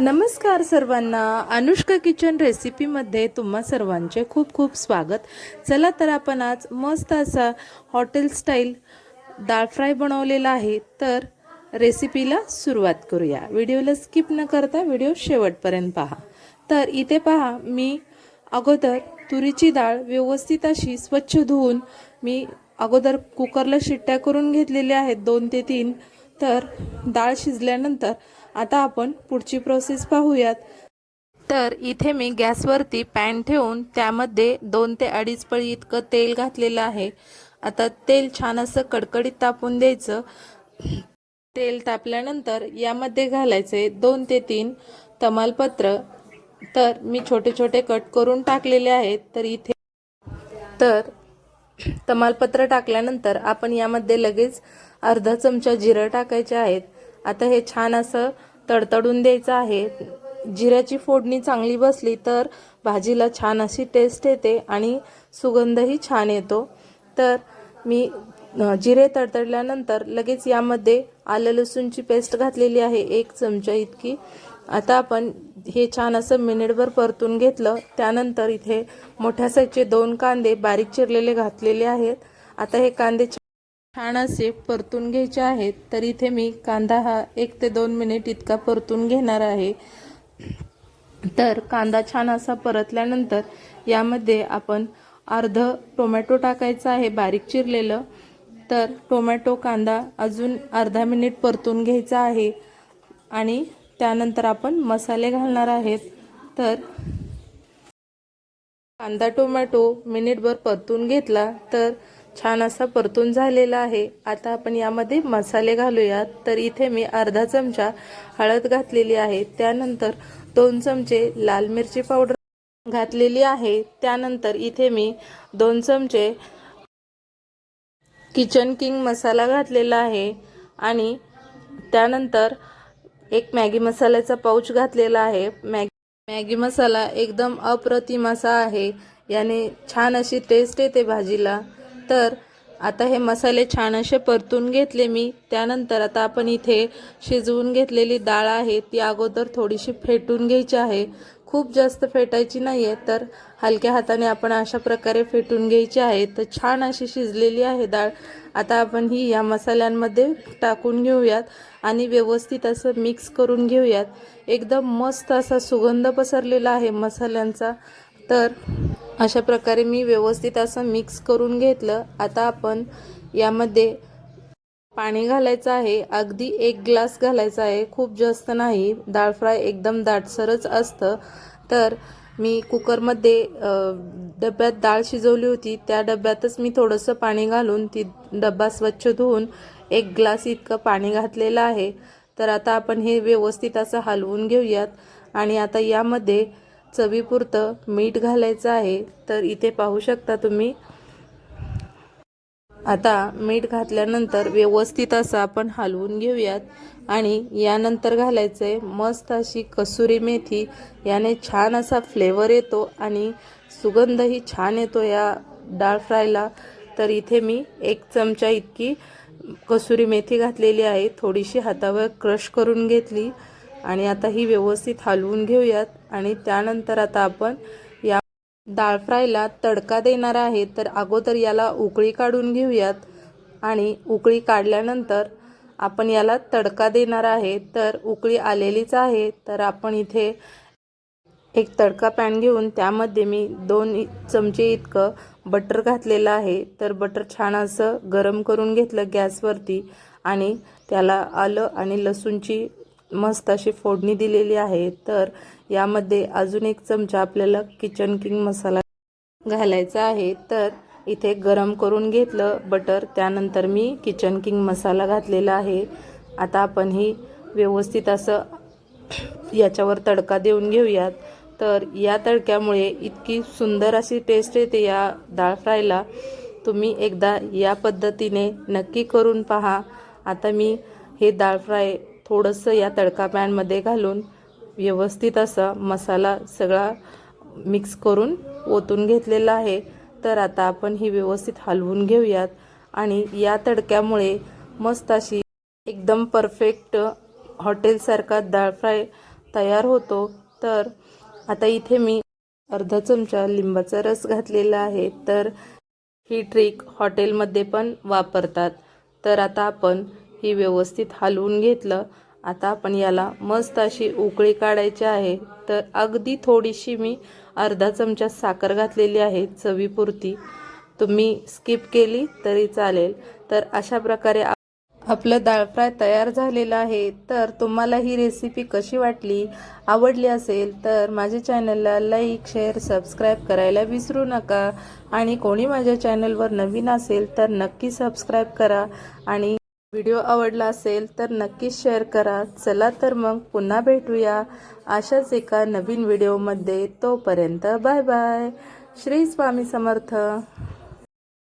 नमस्कार सर्वांना. अनुष्का किचन रेसिपीमध्ये तुम्हा सर्वांचे खूप खूप स्वागत. चला तर आपण आज मस्त असा हॉटेल स्टाईल डाळ फ्राय बनवलेला आहे. तर रेसिपीला सुरुवात करूया. व्हिडिओला स्किप न करता व्हिडिओ शेवटपर्यंत पहा. तर इथे पहा मी अगोदर तुरीची डाळ व्यवस्थित अशी स्वच्छ धुवून मी अगोदर कुकरला शिट्ट्या करून घेतलेल्या आहेत दोन ते तीन. तर डाळ शिजल्यानंतर आता आपण पुढची प्रोसेस पाहूयात. तर इथे मी गॅसवरती पॅन ठेवून त्यामध्ये दोन ते अडीच पळी इतकं तेल घातलेलं आहे. आता तेल छान असं कडकडीत तापून द्यायचं. तेल तापल्यानंतर यामध्ये घालायचे दोन ते तीन तमालपत्र. तर मी छोटे छोटे कट करून टाकलेले आहेत. तर इथे तर तमालपत्र टाकल्यानंतर आपण यामध्ये लगेच अर्धा चमचा जिरं टाकायचे आहेत. आता हे छान असं तडतडून द्यायचं आहे. जिऱ्याची फोडणी चांगली बसली तर भाजीला छान अशी टेस्ट येते आणि सुगंधही छान येतो. तर मी जिरे तडतडल्यानंतर लगेच यामध्ये आलं लसूणची पेस्ट घातलेली आहे एक चमचा इतकी. आता आपण हे छान असं मिनिटभर परतून घेतलं. त्यानंतर इथे मोठ्या साईजचे दोन कांदे बारीक चिरलेले घातलेले आहेत. आता हे कांदे छान असे परतून घ्यायचे आहेत. तर इथे मी कांदा हा एक ते दोन मिनिट इतका परतून घेणार आहे. तर कांदा छान असा परतल्यानंतर यामध्ये आपण अर्ध टोमॅटो टाकायचं आहे बारीक चिरलेलं. तर टोमॅटो कांदा अजून अर्धा मिनिट परतून घ्यायचा आहे आणि त्यानंतर आपण मसाले घालणार आहेत. तर कांदा टोमॅटो मिनिटभर परतून घेतला तर छान असा परतून झालेला आहे. आता आपण यामध्ये मसाले घालूयात. तर इथे मी अर्धा चमचा हळद घातलेली आहे. त्यानंतर दोन चमचे लाल मिरची पावडर घातलेली आहे. त्यानंतर इथे मी दोन चमचे किचन किंग मसाला घातलेला आहे. आणि त्यानंतर एक मॅगी मसाल्याचा पाऊच घातलेला आहे. मॅगी मॅगी मसाला एकदम अप्रतिम असा आहे. याने छान अशी टेस्ट येते भाजीला. तर आता हे मसाले छान असे परतून घेतले मी. त्यानंतर आता आपण इथे शिजवून घेतलेली डाळ आहे ती अगोदर थोडीशी फेटून घ्यायची आहे. खूप जास्त फेटायची नाही आहे तर हलक्या हाताने आपण अशा प्रकारे फेटून घ्यायची आहे. तर छान अशी शिजलेली आहे डाळ. आता आपण ही या मसाल्यांमध्ये टाकून घेऊयात आणि व्यवस्थित असं मिक्स करून घेऊयात. एकदम मस्त असा सुगंध पसरलेला आहे मसाल्यांचा. तर अशा प्रकारे मी व्यवस्थित असं मिक्स करून घेतलं. आता आपण यामध्ये पाणी घालायचं आहे. अगदी एक ग्लास घालायचा आहे. खूप जास्त नाही. डाळ फ्राय एकदम दाटसरच असतं. तर मी कुकरमध्ये डब्यात डाळ शिजवली होती. त्या डब्यातच मी थोडंसं पाणी घालून ती डब्बा स्वच्छ धुवून एक ग्लास इतकं पाणी घातलेलं आहे. तर आता आपण हे व्यवस्थित असं हलवून घेऊयात. आणि आता यामध्ये चवीपुरतं मीठ घालायचं आहे तर इथे पाहू शकता तुम्ही. आता मीठ घातल्यानंतर व्यवस्थित असं आपण हलवून घेऊयात. आणि यानंतर घालायचं आहे मस्त अशी कसुरी मेथी. याने छान असा फ्लेवर येतो आणि सुगंधही छान येतो या डाळ फ्रायला. तर इथे मी एक चमचा इतकी कसुरी मेथी घातलेली आहे. थोडीशी हातावर क्रश करून घेतली. आणि आता ही व्यवस्थित हलवून घेऊयात. आणि त्यानंतर आता आपण या डाळ फ्रायला तडका देणार आहे. तर अगोदर याला उकळी काढून घेऊयात. आणि उकळी काढल्यानंतर आपण याला तडका देणार आहे. तर उकळी आलेलीच आहे. तर आपण इथे एक तडका पॅन घेऊन त्यामध्ये मी दोन इ- चमचे इतकं बटर घातलेलं आहे. तर बटर छान असं गरम करून घेतलं गॅसवरती. आणि त्याला आलं आणि लसूणची मस्त अशी फोडणी दिलेली आहे तर यामध्ये अजून एक चमचा आपल्याला किचन किंग मसाला घालायचा आहे. तर इथे गरम करून घेतलं बटर त्यानंतर मी किचन किंग मसाला घातलेला आहे. आता आपण ही व्यवस्थित असं याच्यावर तडका देऊन घेऊयात. तर या तडक्यामुळे इतकी सुंदर अशी टेस्ट येते या डाळ फ्रायला तुम्ही एकदा या पद्धतीने नक्की करून पहा. आता मी हे डाळ फ्राय थोडंसं या तडका पॅनमध्ये घालून व्यवस्थित असा मसाला सगळा मिक्स करून ओतून घेतलेला आहे. तर आता आपण ही व्यवस्थित हलवून घेऊयात. आणि या तडक्यामुळे मस्त अशी एकदम परफेक्ट हॉटेलसारखा डाळ फ्राय तयार होतो. तर आता इथे मी अर्धा चमचा लिंबाचा रस घातलेला आहे. तर ही ट्रिक हॉटेलमध्ये पण वापरतात. तर आता आपण ही व्यवस्थित हलवून घेतलं. आता आपण याला मस्त अशी उकळी काढायची आहे. तर अगदी थोडीशी मी अर्धा चमचा साखर घातलेली आहे चवीपुरती. तुम्ही स्किप केली तरी चालेल. तर अशा प्रकारे आपलं डाळ फ्राय तयार झालेलं आहे. तर तुम्हाला ही रेसिपी कशी वाटली आवडली असेल तर माझ्या चॅनलला लाईक शेअर सबस्क्राईब करायला विसरू नका. आणि कोणी माझ्या चॅनलवर नवीन असेल तर नक्की सबस्क्राईब करा. आणि व्हिडिओ आवडला असेल तर नक्कीच शेअर करा. चला तर मग पुन्हा भेटूया अशाच एका नवीन व्हिडिओमध्ये. तोपर्यंत बाय बाय. श्री स्वामी समर्थ.